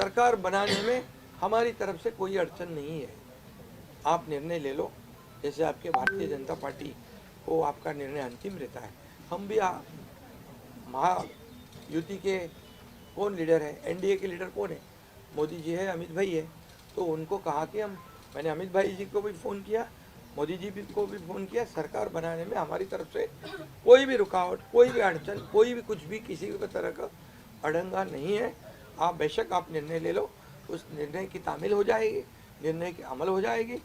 सरकार बनाने में हमारी तरफ़ से कोई अड़चन नहीं है। आप निर्णय ले लो। जैसे आपके भारतीय जनता पार्टी को आपका निर्णय अंतिम रहता है। हम भी महायुति के कौन लीडर है? एनडीए के लीडर कौन है? मोदी जी है, अमित भाई है। तो उनको कहा कि हम, मैंने अमित भाई जी को भी फ़ोन किया, मोदी जी भी को भी फ़ोन किया, सरकार बनाने में हमारी तरफ़ से कोई भी रुकावट, कोई भी अड़चन, कोई भी कुछ भी किसी भी तरह का अड़ंगा नहीं है। आप बेशक आप निर्णय ले लो, उस निर्णय की तामील हो जाएगी, निर्णय की अमल हो जाएगी।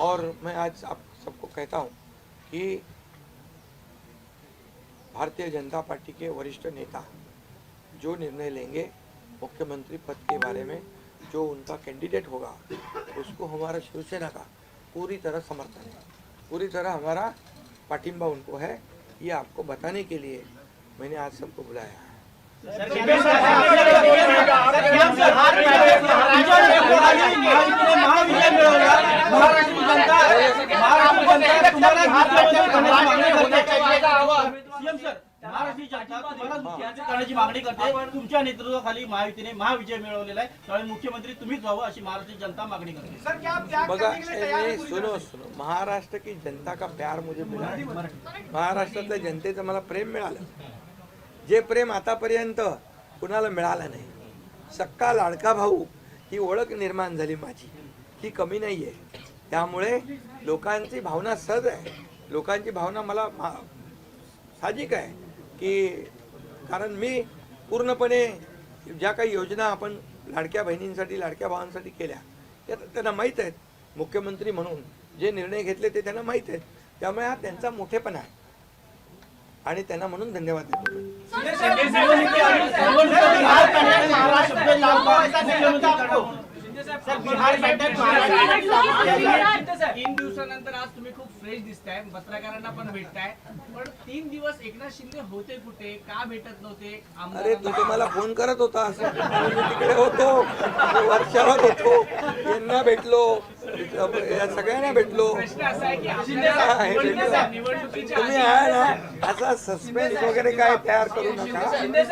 और मैं आज आप सबको कहता हूँ कि भारतीय जनता पार्टी के वरिष्ठ नेता जो निर्णय लेंगे मुख्यमंत्री पद के बारे में, जो उनका कैंडिडेट होगा, उसको हमारा शिवसेना का पूरी तरह समर्थन है। पूरी तरह हमारा पाटिंबा उनको है, ये आपको बताने के लिए मैंने आज सबको बुलाया है। महाविजय मिळवला. महाराष्ट्र जनता महाराष्ट्र जनता तुम्हाला मुख्यमंत्री करण्याची मागणी करते. सीएम सर महाराष्ट्र जनता तुम्हाला मुख्यमंत्री करण्याची मागणी करते. तुमच्या नेतृत्वाखाली महायुतीने महाविजय मिळवलेला आहे. त्यामुळे मुख्यमंत्री तुम्हीच व्हावं अशी महाराष्ट्र जनता मागणी करते. बघा सुनो सुनो. महाराष्ट्र की जनता का प्यार मुझे मिला है. महाराष्ट्रातल्या जनतेचं मला प्रेम मिळालं. जे प्रेम आतापर्यंत कुणाला मिळालं नाही सक्का लाडका भाऊ ही ओळख निर्माण झाली माझी. ही कमी नाही आहे त्यामुळे लोकांची भावना सहज आहे. लोकांची भावना मला मा- साहजिक आहे की कारण मी पूर्णपणे ज्या काही योजना आपण लाडक्या बहिणींसाठी लाडक्या भावांसाठी केल्या त्या त्यांना माहीत आहेत. मुख्यमंत्री म्हणून जे निर्णय घेतले ते त्यांना माहीत आहेत. त्यामुळे हा त्यांचा मोठेपणा आहे. आणि त्यांना म्हणून धन्यवाद देतो. तीन दिवसानंतर आज तुम्ही खूप फ्रेश दिसताय. पत्रकारांना पण भेटताय. पण तीन दिवस एकनाथ शिंदे होते कुठे? का भेटत नव्हते? अरे तू तर मला फोन करत होता. मी तिकडे होतो. वर्षावर होतो. यांना भेटलो. या सगळ्यांना भेटलो. तुम्ही आहे ना असा सस्पेन्स वगैरे काय तयार करू नका. शिंदे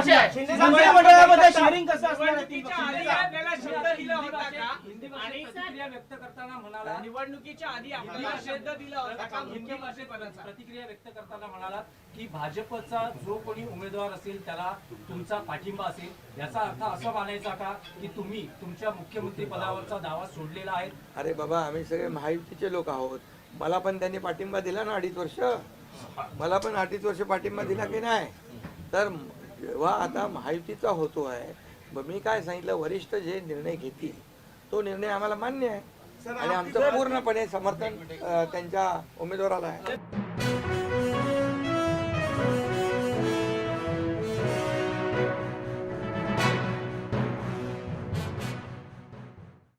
मंत्रिमंडळामध्ये शेअरिंग कसं असणार? निवडणुकीच्या आधी आपल्याला शब्द दिला होता का? आणि प्रतिक्रिया व्यक्त करताना म्हणाला निवडणुकीच्या आधी आपल्याला शब्द दिला होता का? मुख्यमंत्रीपदाचा प्रतिक्रिया व्यक्त करताना म्हणाला की भाजपचा जो कोणी उमेदवार असेल त्याला तुमचा पाठिंबा असेल. याचा अर्थ असा मानायचा का की तुम्ही तुमच्या मुख्यमंत्री पदावरचा दावा सोडलेला आहे? अरे बाबा आम्ही सगळे महायुतीचे लोक आहोत. मला पण त्यांनी पाठिंबा दिला ना अडीच वर्ष? मला पण अडीच वर्ष पाठिंबा दिला की नाही? तर जेव्हा आता महायुतीचा होतो आहे ब- मी काय सांगितलं वरिष्ठ जे निर्णय घेतील तो निर्णय आम्हाला मान्य आहे. आणि आमचं पूर्णपणे समर्थन त्यांच्या उमेदवाराला आहे.